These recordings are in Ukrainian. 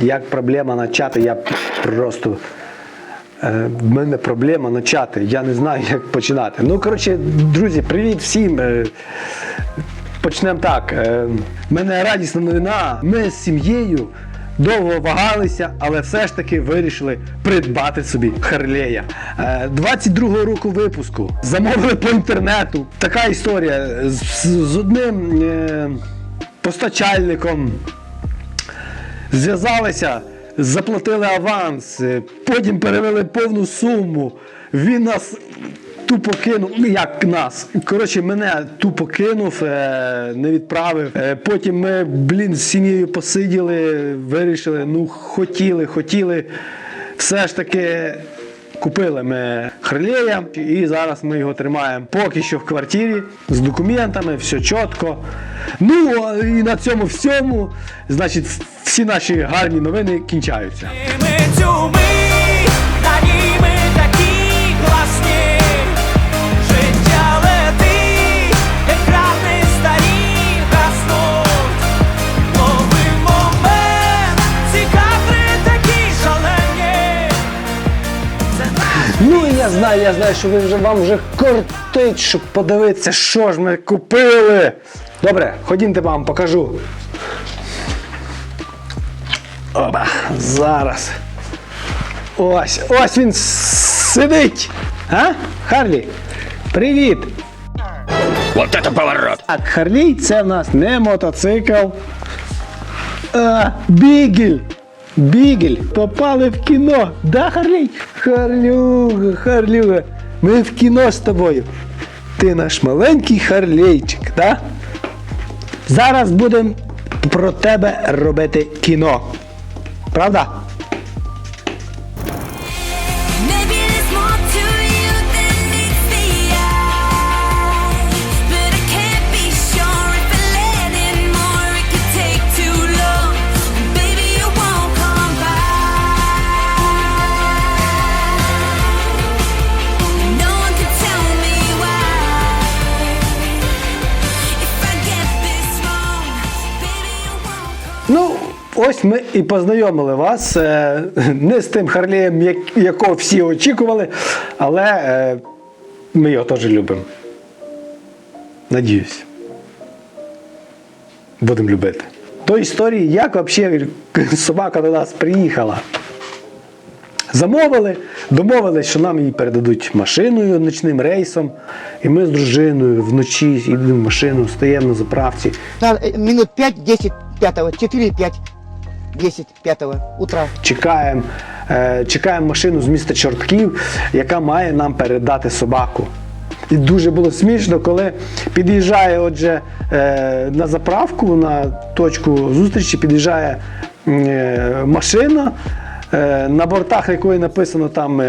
як проблема почати, я просто. е, В мене проблема почати. Я не знаю, як починати. Ну, коротше, друзі, привіт всім. Е, Почнемо так. Е, В мене радісна новина. Ми з сім'єю довго вагалися, але все ж таки вирішили придбати собі Харлея. Е, 22-го року випуску. Замовили по інтернету. Така історія з, з одним е, постачальником. Зв'язалися, заплатили аванс, потім перевели повну суму. Він нас тупо кинув, ну як нас. Коротше, мене тупо кинув, е, не відправив. Е, Потім ми, блін, з сім'єю посиділи, вирішили, ну хотіли, хотіли. Все ж таки. Купили ми хрилея і зараз ми його тримаємо поки що в квартирі з документами, все чітко. Ну і на цьому всьому, значить, всі наші гарні новини кінчаються. Знаю, я знаю, що ви вже вам вже кортить, щоб подивитися, що ж ми купили. Добре, ходімте вам покажу. Оба, зараз. Ось, ось він сидить. А? Харлі, привіт! Вот это поворот! Так, Харлій це в нас не мотоцикл, а бігель. Бігель. Попали в кіно. Да, Харлій? Харлюга, Харлюга. Ми в кіно з тобою. Ти наш маленький Харлійчик, да? Зараз будемо про тебе робити кіно. Правда? Ось ми і познайомили вас е, не з тим Харлеєм, як- якого всі очікували, але е, ми його теж любимо. Надіюсь. Будемо любити. До історії, як взагалі собака до нас приїхала. Замовили, домовились, що нам її передадуть машиною ночним рейсом. І ми з дружиною вночі їдемо в машину, стоїмо на заправці. Минут 5-10 пятого, 4-5, 10 пятого утра. чекаємо, е, чекаємо машину з міста Чортків, яка має нам передати собаку. І дуже було смішно, коли під'їжджає отже, е, на заправку, на точку зустрічі, під'їжджає е, машина, на бортах якої написано там.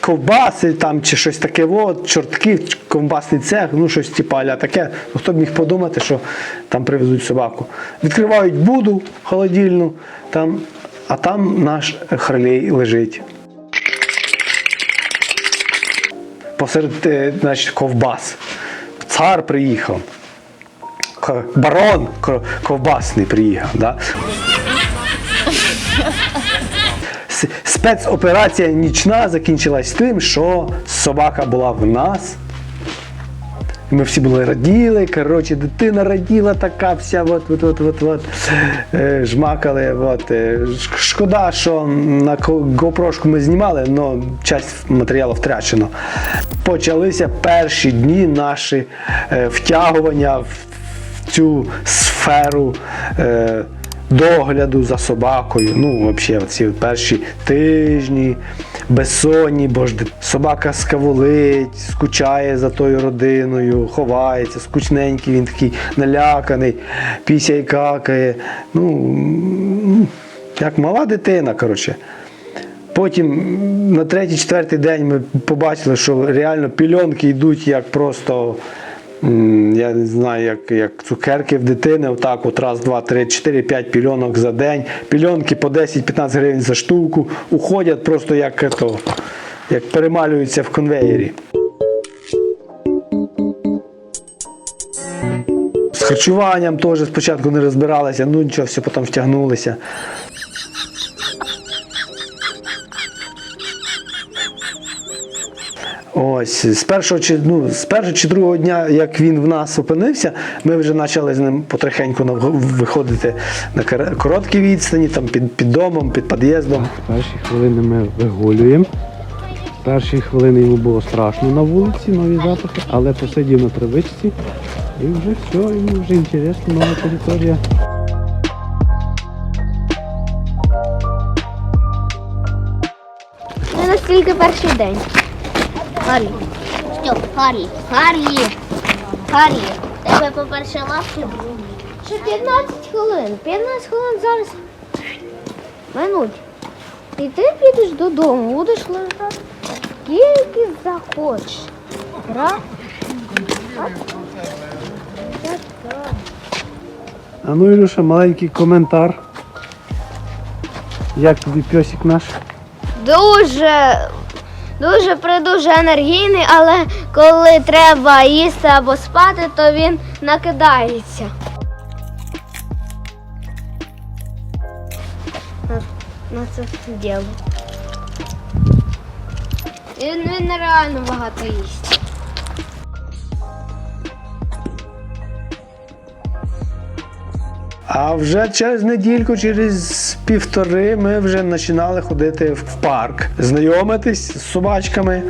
Ковбаси там чи щось таке, от, чортків, ковбасний цех, ну щось типу аля таке. Ну, хто б міг подумати, що там привезуть собаку. Відкривають буду холодильну, там, а там наш харлей лежить. Посеред е, значить, ковбас. Цар приїхав. Барон ковбасний приїхав. Да? Спецоперація нічна закінчилась тим, що собака була в нас. Ми всі були раділи, коротше, дитина раділа така вся, от, от, от, от, от, е, жмакали. От, е, шкода, що на GoPro ми знімали, але часть матеріалу втрачено. Почалися перші дні наші е, втягування в цю сферу. Е, догляду за собакою. Ну, взагалі, ці перші тижні, безсонні, бо ж собака скавулить, скучає за тою родиною, ховається, скучненький, він такий наляканий, пісяй какає. Ну, як мала дитина, коротше. Потім на третій-четвертий день ми побачили, що реально пільонки йдуть як просто. Я не знаю, як, як цукерки в дитини, отак от раз, два, три, чотири, п'ять пільонок за день. Пільонки по 10-15 гривень за штуку уходять просто як, ето, як перемалюються в конвеєрі. З харчуванням теж спочатку не розбиралися, ну нічого, все потім втягнулися. Ось з першого чи ну з першого чи другого дня, як він в нас опинився, ми вже почали з ним потрохеньку виходити на кор- короткі відстані, там під, під домом, під під'їздом. Перші хвилини ми вигулюємо. Перші хвилини йому було страшно на вулиці, нові запахи, але посидів на травичці і вже все, йому вже інтересно, нова територія. Не настільки перший день. Гаррі. Що, Гаррі? Гаррі. Гаррі. Тебе по-перше лапки. Ще 15 хвилин. 15 хвилин зараз. Минуть. І ти підеш додому, будеш лежати скільки захочеш. Раз. А ну, Ілюша, маленький коментар. Як тобі пьосик наш? Дуже, дуже придуже енергійний, але коли треба їсти або спати, то він накидається. На, це діло. Він, він нереально багато їсть. А вже через недільку, через півтори, ми вже починали ходити в парк, знайомитись з собачками.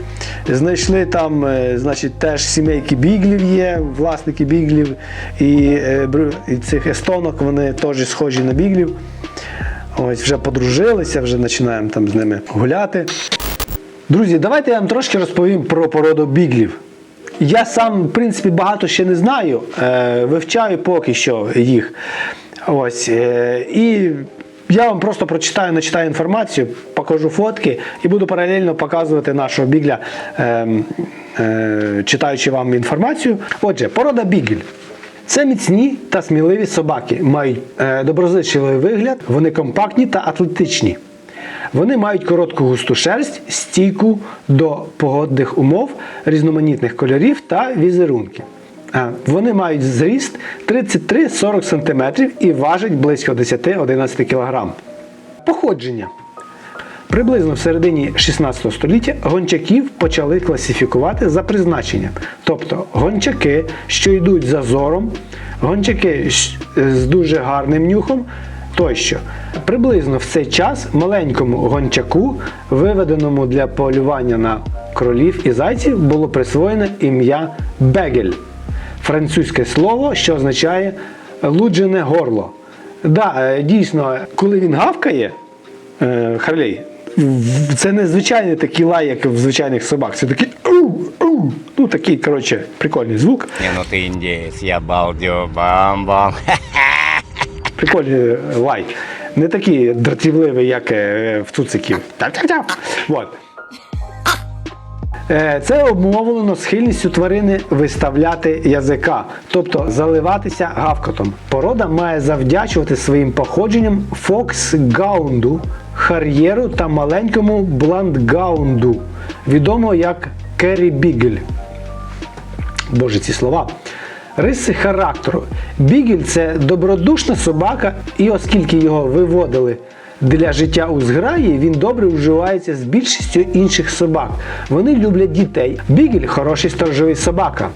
Знайшли там, е, значить, теж сімейки біглів є, власники біглів і, е, і цих естонок, вони теж схожі на біглів. Ось вже подружилися, вже починаємо там з ними гуляти. Друзі, давайте я вам трошки розповім про породу біглів. Я сам, в принципі, багато ще не знаю, е, вивчаю поки що їх. Ось. Е, і я вам просто прочитаю, начитаю інформацію, покажу фотки і буду паралельно показувати нашого бігля, е, е, читаючи вам інформацію. Отже, порода бігель. Це міцні та сміливі собаки, мають е, доброзичливий вигляд, вони компактні та атлетичні. Вони мають коротку густу шерсть, стійку до погодних умов, різноманітних кольорів та візерунків. Вони мають зріст 33-40 см і важать близько 10-11 кг. Походження. Приблизно в середині 16 століття гончаків почали класифікувати за призначенням. Тобто гончаки, що йдуть за зором, гончаки з дуже гарним нюхом тощо. Приблизно в цей час маленькому гончаку, виведеному для полювання на кролів і зайців, було присвоєне ім'я Бегель французьке слово, що означає луджене горло. Да, е, дійсно, коли він гавкає, е, Харлей, це не звичайний такий лай, як в звичайних собак. Це такий «Ау, ау». ну такий, коротше, прикольний звук. Не, ну ты индеец, я балдю, бам-бам. Прикольний лай. Не такий дратівливий, як е, в цуциків. Вот. Е, Це обумовлено схильністю тварини виставляти язика, тобто заливатися гавкотом. Порода має завдячувати своїм походженням фоксгаунду, хар'єру та маленькому бландгаунду, відомо як Керрі Бігель. Боже, ці слова. Риси характеру. Бігель це добродушна собака, і оскільки його виводили для життя у зграї, він добре вживається з більшістю інших собак. Вони люблять дітей. Бігель хороший сторожовий собака.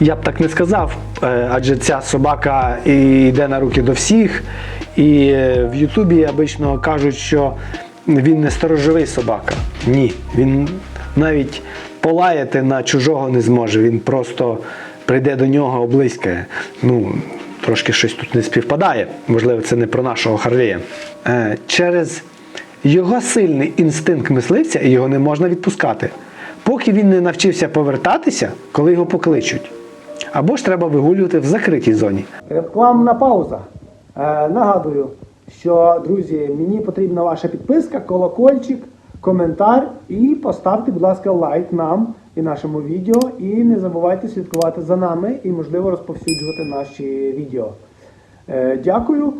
Я б так не сказав, е, адже ця собака йде на руки до всіх. І е, в Ютубі обично кажуть, що він не сторожовий собака. Ні, він навіть полаяти на чужого не зможе. Він просто прийде до нього, облизькає. Ну, трошки щось тут не співпадає. Можливо, це не про нашого Харлея. Е, Через його сильний інстинкт мисливця його не можна відпускати, поки він не навчився повертатися, коли його покличуть. Або ж треба вигулювати в закритій зоні. Рекламна пауза. Е, нагадую, що, друзі, мені потрібна ваша підписка, колокольчик, коментар і поставте, будь ласка, лайк нам і нашому відео. І не забувайте слідкувати за нами і, можливо, розповсюджувати наші відео. Е, дякую.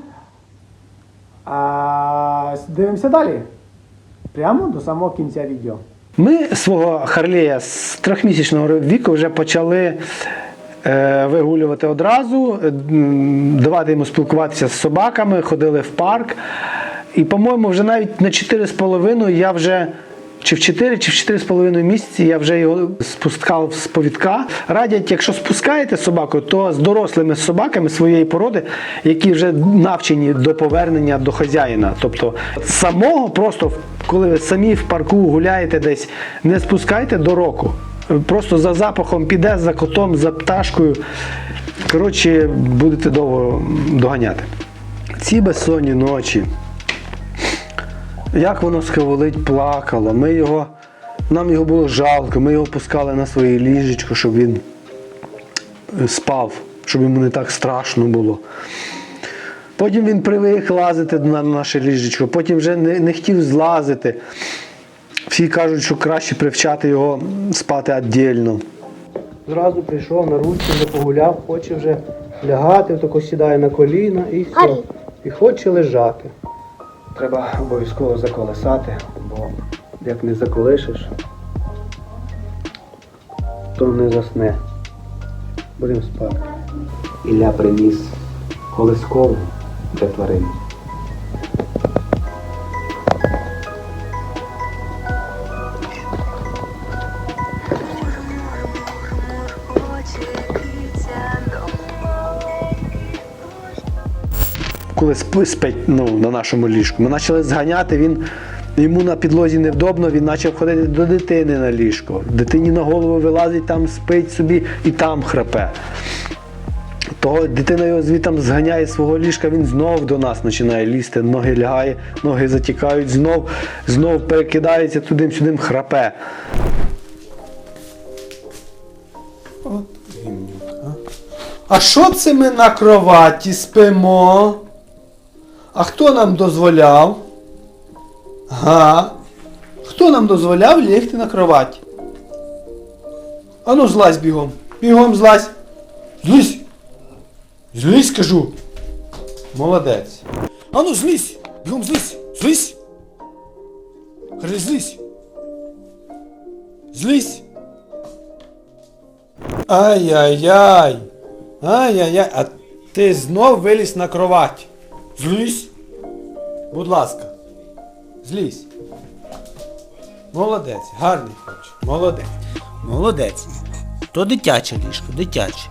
А дивимося далі. Прямо до самого кінця відео. Ми свого Харлея з трьохмісячного віку вже почали е, вигулювати одразу, е, давати йому спілкуватися з собаками, ходили в парк. І, по-моєму, вже навіть на 4,5 я вже. Чи в 4, чи в 4,5 місяці я вже його спускав з повідка. Радять, якщо спускаєте собаку, то з дорослими собаками своєї породи, які вже навчені до повернення до хазяїна. Тобто самого просто, коли ви самі в парку гуляєте десь, не спускайте до року. Просто за запахом піде, за котом, за пташкою. Коротше, будете довго доганяти. Ці безсонні ночі. Як воно скаволить плакало. Ми його, нам його було жалко, ми його пускали на своє ліжечко, щоб він е, спав, щоб йому не так страшно було. Потім він привик лазити на наше ліжечко, потім вже не, не хотів злазити. Всі кажуть, що краще привчати його спати віддільно. Зразу прийшов на ручку, вже погуляв, хоче вже лягати, тако сідає на коліна і все. І хоче лежати. Треба обов'язково заколесати, бо як не заколишиш, то не засне. Будемо спати. Ілля приніс колискову для тварин. Коли спи- спить ну, на нашому ліжку. Ми почали зганяти, він йому на підлозі невдобно, він почав ходити до дитини на ліжко. Дитині на голову вилазить, там спить собі і там храпе. Того дитина його звідти зганяє свого ліжка, він знов до нас починає лізти, ноги лягає, ноги затікають, знов, знов перекидається туди-сюди, храпе. От гімнюк, а. А що це ми на кроваті спимо? А хто нам дозволяв? Га? Хто нам дозволяв лягти на кроваті? Ану злазь бігом. Бігом злазь. Злізь. Злізь, кажу. Молодець. Ану злізь. Бігом злізь. Злізь. Кажи, злізь. Злізь. Ай-яй-яй. Ай-яй-яй. А ти знов виліз на кровать. Злізь. Будь ласка. Злізь. Молодець. Гарний хлопчик. Молодець. Молодець. То дитяче ліжко, дитяче.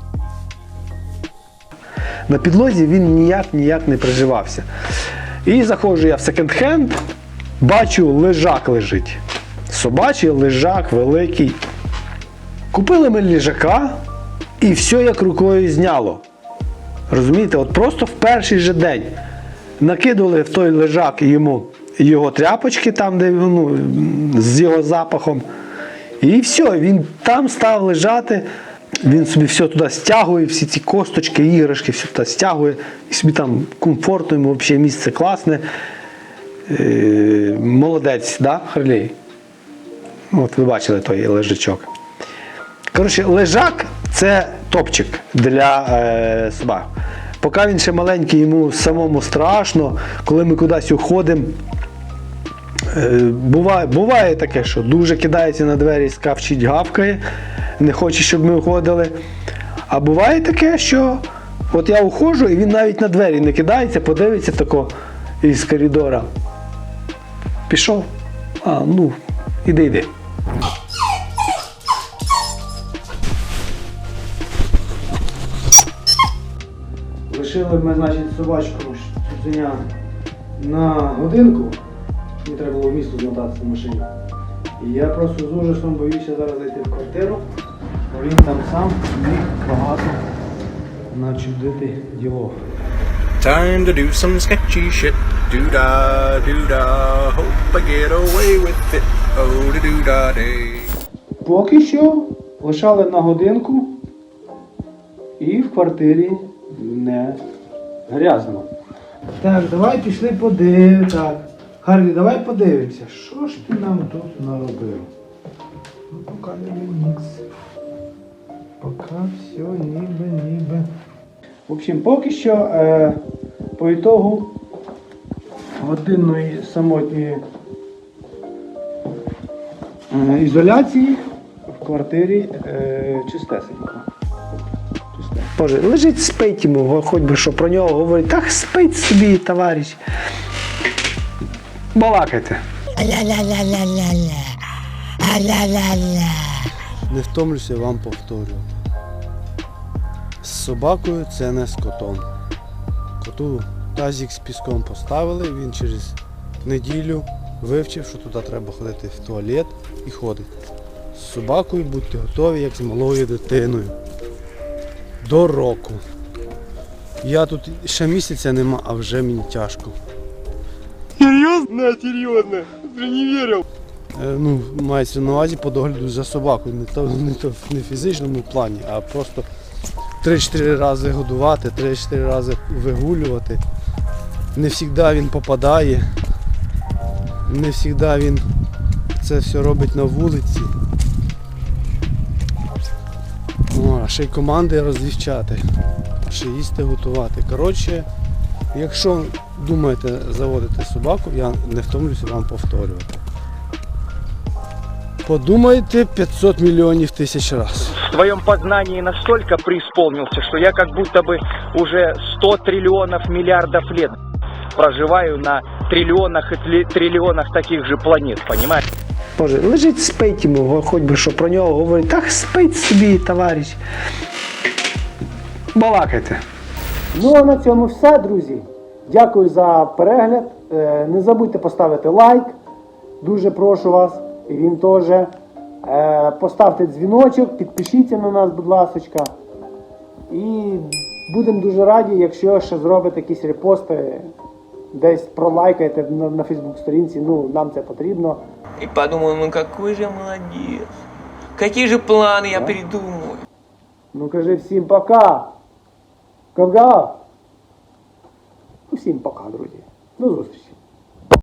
На підлозі він ніяк ніяк не приживався. І заходжу я в секонд-хенд, бачу, лежак лежить. Собачий лежак великий. Купили ми ліжака, і все як рукою зняло. Розумієте, от просто в перший же день накидували в той лежак йому його тряпочки, там, де ну, з його запахом. І все, він там став лежати, він собі все туди стягує, всі ці косточки, іграшки, все туди стягує, і собі там комфортно, йому взагалі місце класне. Е, молодець, да, Харлій? От ви бачили той лежачок. Коротше, лежак це топчик для е, собак. Поки він ще маленький, йому самому страшно, коли ми кудись уходимо. Е, буває, буває таке, що дуже кидається на двері, скавчить, гавкає, не хоче, щоб ми уходили. А буває таке, що от я уходжу, і він навіть на двері не кидається, подивиться тако із коридора. Пішов. А, ну, іди, йди. Лишили ми, значить, собачку цуценя на годинку. Мені треба було в місто змотатися в машині. І я просто з ужасом боюся зараз зайти в квартиру, бо він там сам міг багато начудити ділов. Time to do some sketchy shit. Do da, do da. Hope I get away with it. Oh, da do da day. Поки що лишали на годинку і в квартирі не грязно. Так, давай пішли подивимося. Так. Харлі, давай подивимося, що ж ти нам тут наробив? Ну, поки ніби нікс. Поки все ніби, ніби. В общем, поки що е, по ітогу годинної самотньої е, ізоляції в квартирі е, чистесенько. Боже, лежить, спить йому, хоч би що про нього говорить. Так спить собі, товариш. Балакайте. Не втомлюся вам повторювати. З собакою це не з котом. Коту тазик з піском поставили, він через неділю вивчив, що туди треба ходити в туалет і ходить. З собакою будьте готові, як з малою дитиною. До року. Я тут ще місяця нема, а вже мені тяжко. Серйозно? Серйозно? Вже не вірив. Е, ну, мається на увазі по догляду за собакою. Не то, не то не в фізичному плані, а просто 3-4 рази годувати, 3-4 рази вигулювати. Не завжди він попадає. Не завжди він це все робить на вулиці. Ще й команди розвівчати, ще їсти готувати. Коротше, якщо думаєте заводити собаку, я не втомлюся вам повторювати. Подумайте 500 мільйонів тисяч разів. в твоем познании настолько преисполнился, что я как будто бы уже 100 триллионов миллиардов лет проживаю на триллионах и тли- триллионах таких же планет, понимаешь? Боже, лежить, спить йому, хоч би що про нього говорить. Так спить собі, товариш. Балакайте. Ну а на цьому все, друзі. Дякую за перегляд. Е, Не забудьте поставити лайк. Дуже прошу вас. І він теж. Е, Поставте дзвіночок, підпишіться на нас, будь ласка. І будемо дуже раді, якщо ще зробите якісь репости, десь пролайкаєте на, на Фейсбук сторінці. Ну, нам це потрібно. И подумал, ну какой же молодец. Какие же планы я придумаю. Ну кажи всім пока. Ковга. Ну, всім пока, друзі. До зустрічі.